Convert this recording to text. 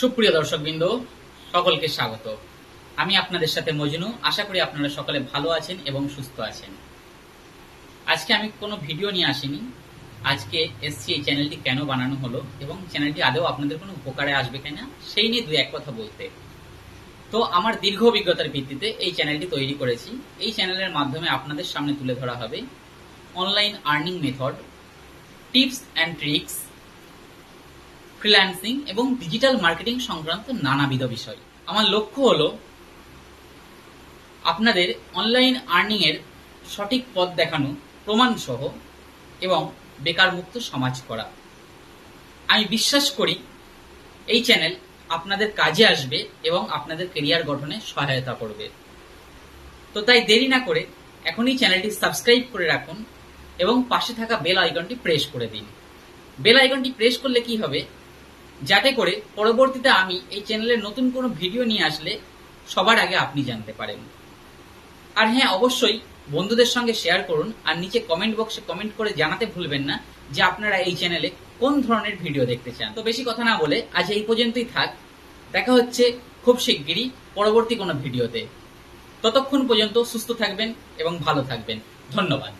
সুপ্রিয় দর্শকবৃন্দ, সকলকে স্বাগত। আমি আপনাদের সাথে মজনু। আশা করি আপনারা সকলে ভালো আছেন এবং সুস্থ আছেন। আজকে আমি কোনো ভিডিও নিয়ে আসিনি। আজকে এসছি এই চ্যানেলটি কেন বানানো হলো এবং চ্যানেলটি আদৌ আপনাদের কোনো উপকারে আসবে কিনা, সেই নিয়ে দু এক কথা বলতে। তো আমার দীর্ঘ অভিজ্ঞতার ভিত্তিতে এই চ্যানেলটি তৈরি করেছি। এই চ্যানেলের মাধ্যমে আপনাদের সামনে তুলে ধরা হবে online earning method, tips and tricks freelancing এবং ডিজিটাল মার্কেটিং সংক্রান্ত নানাবিধ বিষয়। আমার লক্ষ্য হলো আপনাদের অনলাইন আর্নিং এর সঠিক পথ দেখানো প্রমাণ সহ এবং বেকার মুক্ত সমাজ করা। আমি বিশ্বাস করি এই চ্যানেল আপনাদের কাজে আসবে এবং আপনাদের কেরিয়ার গঠনে সহায়তা করবে। তো তাই দেরি না করে এখনই চ্যানেলটি সাবস্ক্রাইব করে রাখুন এবং পাশে থাকা বেল আইকনটি প্রেস করে দিন। বেল আইকনটি প্রেস করলে কি হবে? যাতে করে পরবর্তীতে আমি এই চ্যানেলে নতুন কোনো ভিডিও নিয়ে আসলে সবার আগে আপনি জানতে পারেন। আর হ্যাঁ অবশ্যই বন্ধুদের সঙ্গে শেয়ার করুন আর নিচে কমেন্ট বক্সে কমেন্ট করে জানাতে ভুলবেন না যে আপনারা এই চ্যানেলে কোন ধরনের ভিডিও দেখতে চান। তো বেশি কথা না বলে আজ এই পর্যন্তই থাক। দেখা হচ্ছে খুব শিগগিরই পরবর্তী কোনো ভিডিওতে ততক্ষণ পর্যন্ত সুস্থ থাকবেন এবং ভালো থাকবেন। ধন্যবাদ।